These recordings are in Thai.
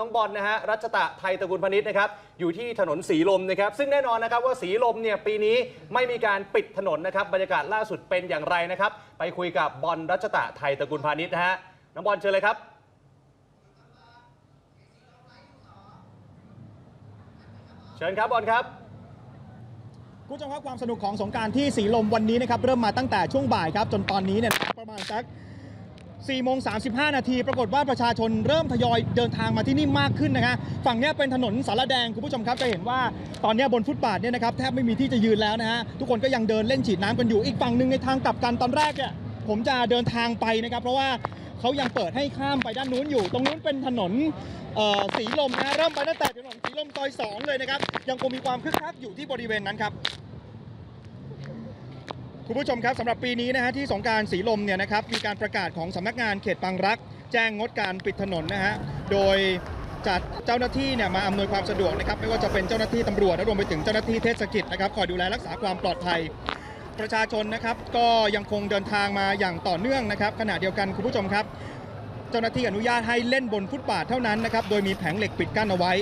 น้องบอลนะฮะรัชตะไทยตระกูลพนิษฐ์นะครับอยู่ที่ถนนสีลมนะครับซึ่งแน่นอนนะครับว่าสีลมเนี่ยปีนี้ไม่มีการปิดถนนนะครับบรรยากาศล่าสุดเป็นอย่างไรนะครับ ไปคุยกับบอลรัชตะไทยตระกูลพาณิชย์นะฮะน้องบอลเชิญเลยครับ เชิญครับบอลครับคุณผู้ชมครับความสนุกของสงการที่สีลมวันนี้นะครับเริ่มมาตั้งแต่ช่วงบ่ายครับจนตอนนี้เนี่ยประมาณสัก 4โมง35 นาที ปรากฏว่าประชาชนเริ่มทยอยเดินทางมาที่นี่มากขึ้นนะฮะฝั่งนี้เป็นถนนสารแดงคุณผู้ชมครับจะเห็นว่าตอนนี้บนฟุตบาทเนี่ยนะครับแทบไม่มีที่จะยืนแล้วนะฮะทุกคนก็ยังเดินเล่นฉีดน้ำกันอยู่อีกฝั่งหนึ่งในทางกลับกันตอนแรกเนี่ยผมจะเดินทางไปนะครับ เพราะว่าเขายังเปิดให้ข้ามไปด้านนู้นอยู่ ตรงนู้นเป็นถนนเอ่อสีลมนะเริ่มไปตั้งแต่ถนนสีลมซอยสองเลยนะครับยังคงมีความคึกคักอยู่ที่บริเวณนั้นครับ คุณผู้ชมครับสำหรับปีนี้นะฮะที่สงกรารสีลมเนี่ยนะครับมีการประกาศของสำนักงานเขตบางรัก แจ้งงดการปิดถนนนะฮะโดยจัดเจ้าหน้าที่เนี่ยมาอำนวยความสะดวกนะครับไม่ว่าจะเป็นเจ้าหน้าที่ตำรวจและรวมไปถึงเจ้าหน้าที่เทศกิจนะครับคอยดูแลรักษาความปลอดภัย ประชาชนนะครับก็ยังคงเดินทางมาอย่างต่อเนื่องนะครับขณะเดียวกันคุณผู้ชมครับ เจ้าหน้าที่อนุญาตให้เล่นบนฟุตบาทเท่านั้นนะครับโดยมีแผงเหล็กปิดกั้นเอาไว้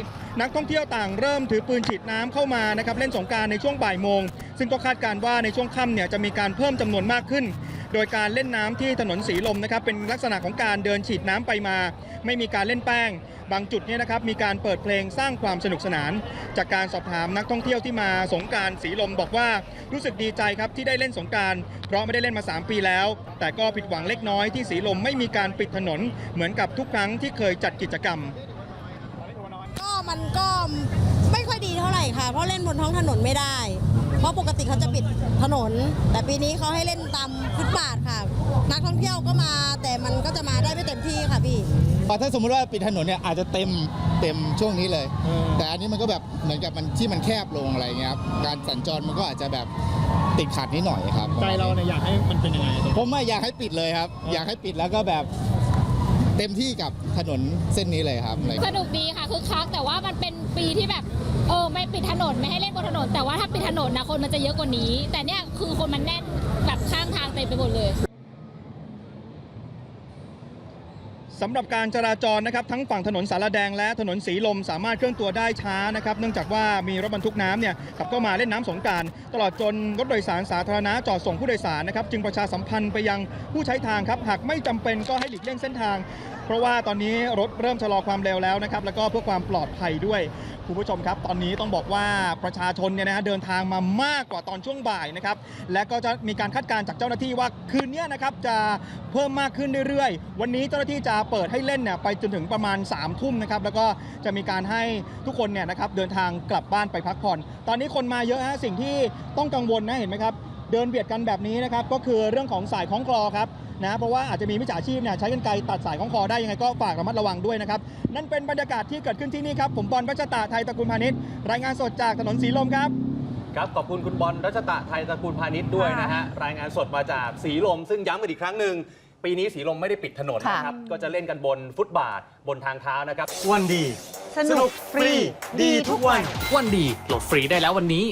นักท่องเที่ยวต่างเริ่มถือปืนฉีดน้ำเข้ามานะครับเล่นสงการในช่วงบ่ายโมง ซึ่งก็คาดการว่าในช่วงค่ำเนี่ยจะมีการเพิ่มจำนวนมากขึ้น โดยการเล่นน้ำที่ถนนสีลมนะครับเป็นลักษณะของการเดินฉีดน้ำไปมา ไม่มีการเล่นแป้ง บางจุดเนี่ยนะครับมีการเปิดเพลงสร้างความสนุกสนาน จากการสอบถามนักท่องเที่ยวที่มาสงการสีลมบอกว่ารู้สึกดีใจครับที่ได้เล่นสงการเพราะไม่ได้เล่นมา 3 ปีแล้ว แต่ก็ผิดหวังเล็กน้อยที่สีลมไม่มีการปิดถนน เหมือนกับทุกครั้งที่เคยจัดกิจกรรม ก็มันก็ไม่ค่อยดีเท่าไหร่ค่ะ เพราะเล่นบนท้องถนนไม่ได้ เพราะปกติเขาจะปิดถนน แต่ปีนี้เขาให้เล่นตามฟุตบาทค่ะ นักท่องเที่ยวก็มา แต่มันก็จะมาได้ไม่เต็มที่ค่ะพี่ พอถ้าสมมติว่าปิดถนนเนี่ยอาจจะเต็มเต็มช่วงนี้เลยแต่อันนี้มันก็แบบเหมือนกับมันที่มันแคบลงอะไรเงี้ยครับการสัญจรมันก็อาจจะแบบติดขัดนิดหน่อยครับ ใจเราเนี่ยอยากให้มันเป็นยังไงผมไม่อยากให้ปิดเลยครับอยากให้ปิดแล้วก็แบบเต็มที่กับถนนเส้นนี้เลยครับอะไรสนุกดีค่ะคือคักแต่ว่ามันเป็นปีที่แบบเออไม่ปิดถนนไม่ให้เล่นบนถนน แต่ว่าถ้าปิดถนนนะคนมันจะเยอะกว่านี้ แต่เนี่ยคือคนมันแน่นแบบข้างทางเต็มไปหมดเลย สำหรับการจราจรนะครับทั้งฝั่งถนนสารแดงและถนนสีลมสามารถเคลื่อนตัวได้ช้านะครับเนื่องจากว่ามีรถบรรทุกน้ำเนี่ยขับเข้ามาเล่นน้ำสงการตลอดจนรถโดยสารสาธารณะจอดส่งผู้โดยสารนะครับจึงประชาสัมพันธ์ไปยังผู้ใช้ทางครับหากไม่จำเป็นก็ให้หลีกเลี่ยงเส้นทาง เพราะว่าตอนนี้รถเริ่มชะลอความเร็วแล้วนะครับแล้วก็เพื่อความปลอดภัยด้วยคุณผู้ชมครับ ตอนนี้ต้องบอกว่าประชาชนเนี่ยนะฮะเดินทางมามากกว่าตอนช่วงบ่ายนะครับและก็จะมีการคาดการณ์จากเจ้าหน้าที่ว่าคืนนี้นะครับจะเพิ่มมากขึ้นเรื่อยๆ วันนี้เจ้าหน้าที่จะเปิดให้เล่นเนี่ยไปจนถึงประมาณ3ามทุ่มนะครับแล้วก็จะมีการให้ทุกคนเนี่ยนะครับเดินทางกลับบ้านไปพักผ่อน ตอนนี้คนมาเยอะฮะสิ่งที่ต้องกังวลนะเห็นไหมครับเดินเบียดกันแบบนี้นะครับก็คือเรื่องของสายคล้องคลอครับนะเพราะว่าอาจจะมีมิจฉาชีพเนี่ยใช้กรรไกรตัดสายของคอได้ยังไงก็ฝากระมัดระวังด้วยนะครับนั่นเป็นบรรยากาศที่เกิดขึ้นที่นี่ครับผมบอลวัชตาไทยตระกูลพาณิชย์รายงานสดจากถนนสีลมครับครับขอบคุณคุณบอลรัชตะไทยตระกูลพาณิชย์ด้วยนะฮะรายงานสดมาจากสีลมซึ่งย้ำกันอีกครั้งหนึ่ง ปีนี้สีลมไม่ได้ปิดถนนนะครับ ก็จะเล่นกันบนฟุตบาทบนทางเท้านะครับ วันดี สนุกฟรี ดีทุกวัน วันดีโหลดฟรีได้แล้ววันนี้